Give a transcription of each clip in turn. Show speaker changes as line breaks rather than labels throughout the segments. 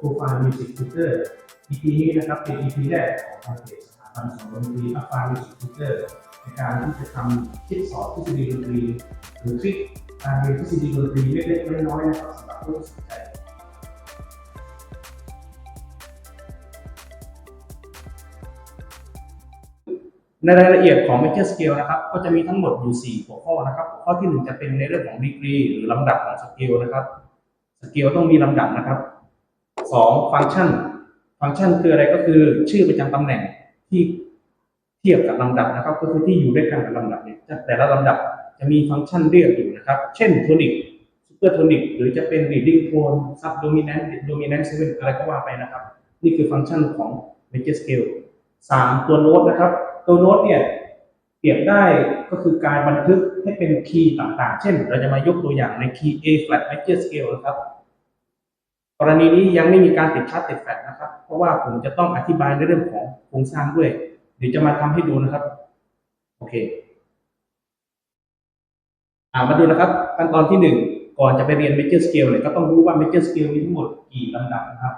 Profile Music Tutor EP นี้นะครับเป็น EP แรกของทางเพจสถาบันสอนดนตรี Alpha Music Tutor ในการที่จะทำคลิปสอนทฤษฎีดนตรีหรือทริคการเรียนทฤษฎีดนตรีเล็กๆน้อยๆนะครับสำหรับผู้สนใจในรายละเอียดของ Major Scale นะครับก็จะมีทั้งหมดอยู่ 4 หัวข้อนะครับหัวข้อที่ 1 จะเป็นในเรื่องของดีกรีหรือลำดับของสเกลนะครับสเกลต้องมีลำดับนะครับ 2. ฟังก์ชัน ฟังก์ชันคืออะไรก็คือชื่อประจำตำแหน่งที่เทียบกับลำดับนะครับ ก็คือที่อยู่ด้วยกันกับลำดับเนี่ยแต่ละลำดับจะมีฟังก์ชันเรียกอยู่นะครับ เช่นโทนิกซูเปอร์โทนิกหรือจะเป็น reading tone sub dominant dominant seven อะไรก็ว่าไปนะครับ นี่คือฟังก์ชันของ major scale สามตัวโน้ตนะครับ ตัวโน้ตเนี่ยเปรียบได้ก็คือการบันทึกให้เป็นคีย์ต่างๆ เช่น เราจะมายกตัวอย่างในคีย์ A flat major scale นะครับ กรณีนี้ยังไม่มีการติดชาร์ตติดแฟลชนะครับ เพราะว่าผมจะต้องอธิบายในเรื่องของโครงสร้างด้วย เดี๋ยวจะมาทำให้ดูนะครับ โอเคอ่ามาดูนะครับขั้นตอนที่หนึ่งก่อนจะไปเรียน major scale เนี่ยก็ต้องรู้ว่า major scale มีทั้งหมดกี่ลำดับนะครับ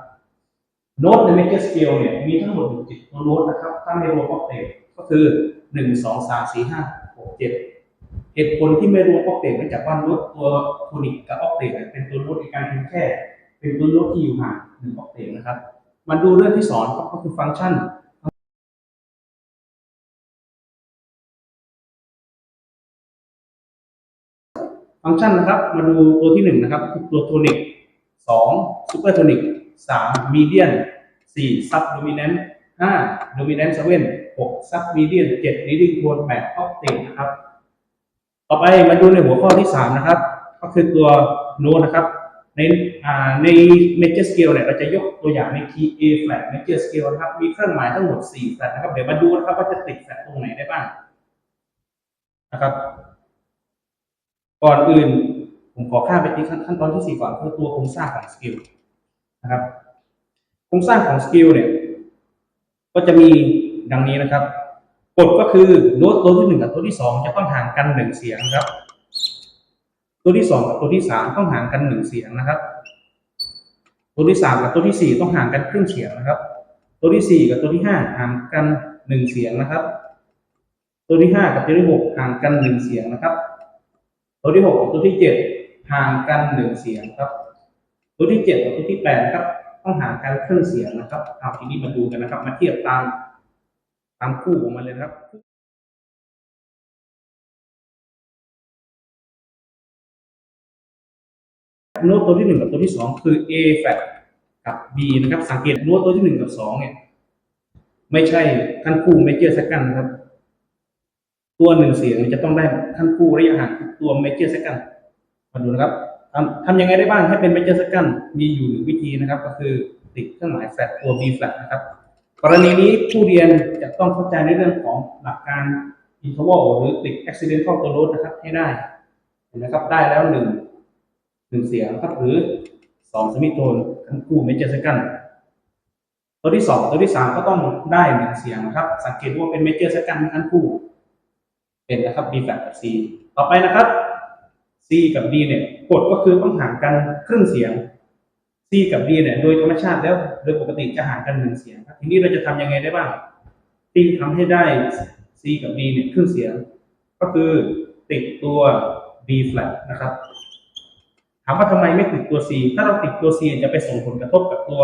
โน้ตใน major scale เนี่ยมีทั้งหมดอยู่เจ็ดตัวโน้ตนะครับถ้าไม่รวมออกเตทก็คือหนึ่งสองสามสี่ห้าหกเจ็ดเหตุผลที่ไม่รวมออกเตทเนื่องจากว่าโน้ตตัวโทนิกกับออกเตทเป็นตัวโน้ตในการเพียงแค่ เป็นตัวโน้ตที่อยู่ห่างหนึ่งออกเตทนะครับ มาดูเรื่องที่สองก็คือฟังก์ชันฟังก์ชันนะครับ มาดูตัวที่หนึ่งนะครับคือตัวโทนิกสองซูเปอร์โทนิกสามมีเดียนสี่ซับโดมิเนนต์ห้าโดมิเนนต์เซเว่นหกซับมีเดียนเจ็ดลีดิ้งโทนแปดออกเตทนะครับ ต่อไปมาดูในหัวข้อที่สามนะครับ ก็คือตัวโน้ตนะครับ ในอ่าใน major scale เนี่ยเราจะยกตัวอย่างใน key A flat major scale นะครับมีเครื่องหมายทั้งหมด4 flat นะครับเดี๋ยวมาดูนะครับว่าจะติด flat ตรงไหนได้บ้างนะครับ ก่อนอื่นผมขอข้ามไปที่ขั้นตอนที่ 4 ก่อนคือตัวโครงสร้างของสกิลนะครับโครงสร้างของสกิลเนี่ยก็จะมีดังนี้นะครับกฎก็คือโน้ตตัวที่หนึ่งกับตัวที่สองจะต้องห่างกันหนึ่งเสียงครับ ตัวที่สองกับตัวที่สามต้องห่างกันหนึ่งเสียงนะครับ ตัวที่สามกับตัวที่สี่ต้องห่างกันครึ่งเสียงนะครับ ตัวที่สี่กับตัวที่ห้าห่างกันหนึ่งเสียงนะครับ ตัวที่ห้ากับตัวที่หกห่างกันหนึ่งเสียงนะครับ ตัวที่หกกับตัวที่เจ็ดห่างกันหนึ่งเสียงครับ ตัวที่เจ็ดกับตัวที่แปดนะครับ ต้องห่างกันครึ่งเสียงนะครับเอาทีนี้มาดูกันนะครับ มาเทียบตามตามคู่ของมันเลยนะครับ โน้ตตัวที่หนึ่งกับตัวที่สองคือ A flat กับ B นะครับ สังเกตโน้ตตัวที่หนึ่งกับสองเนี่ย ไม่ใช่ขั้นคู่ major second นะครับ ตัวหนึ่งเสียงจะต้องได้ขั้นคู่ระยะห่างตัว major second มาดูนะครับทำทำยังไงได้บ้างให้เป็น major second มีอยู่หนึ่งวิธีนะครับ ก็คือติดเครื่องหมาย flat ตัว B flat นะครับ กรณีนี้ผู้เรียนจะต้องเข้าใจในเรื่องของหลักการ interval หรือติด accidental ตัวโน้ตนะครับให้ได้เห็นไหมครับได้แล้วหนึ่ง หนึ่งเสียงครับหรือสองสมิโทนทั้งคู่เมเจอร์เซคันตัวที่สองตัวที่สามก็ต้องได้หนึ่งเสียงนะครับ สังเกตว่าเป็นเมเจอร์เซคันทั้งคู่ เป็นนะครับ B flat กับ C ต่อไปนะครับ C กับ D เนี่ยกฎก็คือต้องห่างกันครึ่งเสียง C กับ D เนี่ยโดยธรรมชาติแล้วโดยปกติจะห่างกันหนึ่งเสียงครับทีนี้เราจะทำยังไงได้บ้างที่ทำให้ได้ C กับ D เนี่ยครึ่งเสียง ก็คือติดตัว B flat นะครับามว่าทำไมไม่ติดตัว C ถ้าเราติดตัว C จะไปส่งผลกระทบกับตัว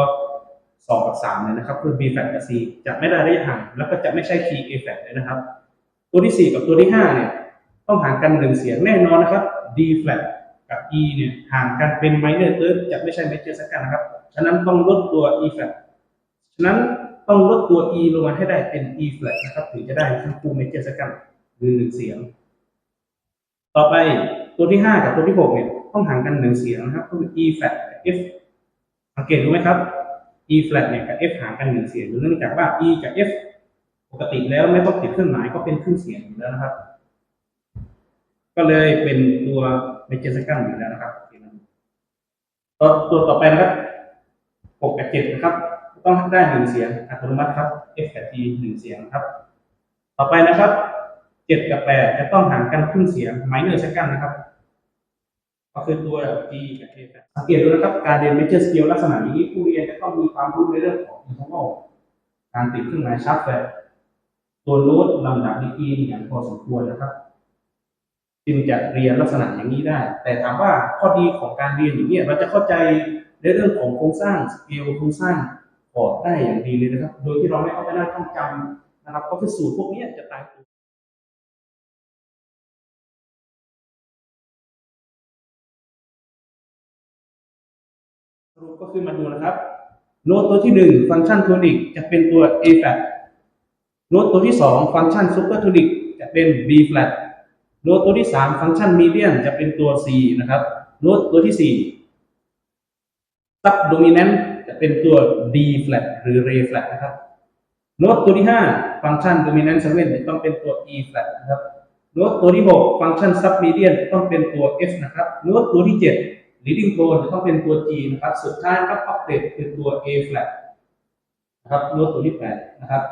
2 กับ 3 เลยนะครับ คือ B flat กับ C จะไม่ได้ระยะห่าง แล้วก็จะไม่ใช่ key A flat เลยนะครับ ตัวที่ 4 กับตัวที่ 5 เนี่ยต้องห่างกันหนึ่งเสียงแน่นอนนะครับ D flat กับ E เนี่ยห่างกันเป็น minor third จะไม่ใช่ major second นะครับ ฉะนั้นต้องลดตัว E flat ฉะนั้นต้องลดตัว E ลงมาให้ได้เป็น E flat นะครับถึงจะได้ทั้งคู่ major second หรือหนึ่งเสียง ต่อไปตัวที่ 5 กับตัวที่ 6 เนี่ย ต้องห่างกันหนึ่งเสียงนะครับก็คือ E flat กับ F สังเกตดูไหมครับ E flat เนี่ยกับ F ห่างกันหนึ่งเสียงเนื่องจากว่า E กับ F ปกติแล้วไม่ต้องติดเครื่องหมายก็เป็นครึ่งเสียงอยู่แล้วนะครับ ก็เลยเป็นตัว major second อยู่แล้วนะครับตัวตัวต่อไปนะครับ6กับ7นะครับ ต้องได้หนึ่งเสียงอัตโนมัติครับ F กับ G หนึ่งเสียงครับ ต่อไปนะครับ7กับ8จะต้องห่างกันครึ่งเสียง minor second นะครับ ก็คือตัว G กับ A flat สังเกตดูนะครับ การเรียน major scale ลักษณะนี้ผู้เรียนจะต้องมีความรู้ในเรื่องของ interval การติดเครื่องหมายชาร์ปแฟลตัวโน้ตลำดับดีกรีอย่างพอสมควรนะครับ จึงจะเรียนลักษณะอย่างนี้ได้ แต่ถามว่าข้อดีของการเรียนอย่างนี้เราจะเข้าใจในเรื่องของโครงสร้างสเกลโครงสร้างพอร์ตได้อย่างดีเลยนะครับ โดยที่เราไม่ต้องไปนั่งท่องจำนะครับ ก็คือสูตรพวกนี้จะตายตัว รุปก็คือมาดูนะครับ โน้ตตัวที่หนึ่งฟังก์ชันโทนิกจะเป็นตัว A flat โน้ตตัวที่สองฟังก์ชันซูเปอร์โทนิกจะเป็น B flat โน้ตตัวที่สามฟังก์ชันมีเดียนจะเป็นตัว C นะครับ โน้ตตัวที่สี่ sub dominant จะเป็นตัว D flat หรือ Re flat นะครับ โน้ตตัวที่ห้าฟังก์ชัน dominant seven จะต้องเป็นตัว E flat นะครับ โน้ตตัวที่หกฟังก์ชัน sub median จะต้องเป็นตัว F นะครับ โน้ตตัวที่เจ็ด leading tone จะต้องเป็นตัว G นะครับ สุดท้ายครับ octave คือตัว A flat นะครับโน้ตตัวที่แปดนะครับ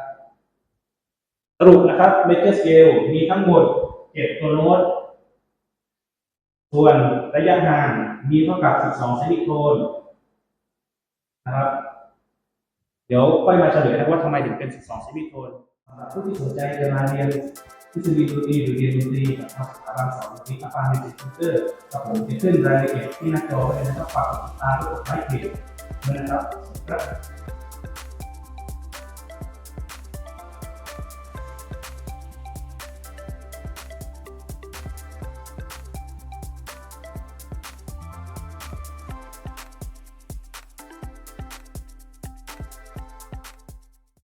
สรุปนะครับ major scale มีทั้งหมดเจ็ดตัวโน้ต ส่วนระยะห่างมีเท่ากับ 12เซนติโทนนะครับ เดี๋ยวค่อยมาเฉลยนะว่าทำไมถึงเป็น 12เซนติโทนสำหรับผู้ที่สนใจจะมาเรียน ทฤษฎีดนตรีหรือเรียนดนตรีกับทางสถาบันสอนดนตรีกับฟางมิวสิกเตอร์กับผมจะขึ้นรายละเอียดที่หน้าจอไว้เลยนะครับฝากติดตามกดไลค์เพจนะครับ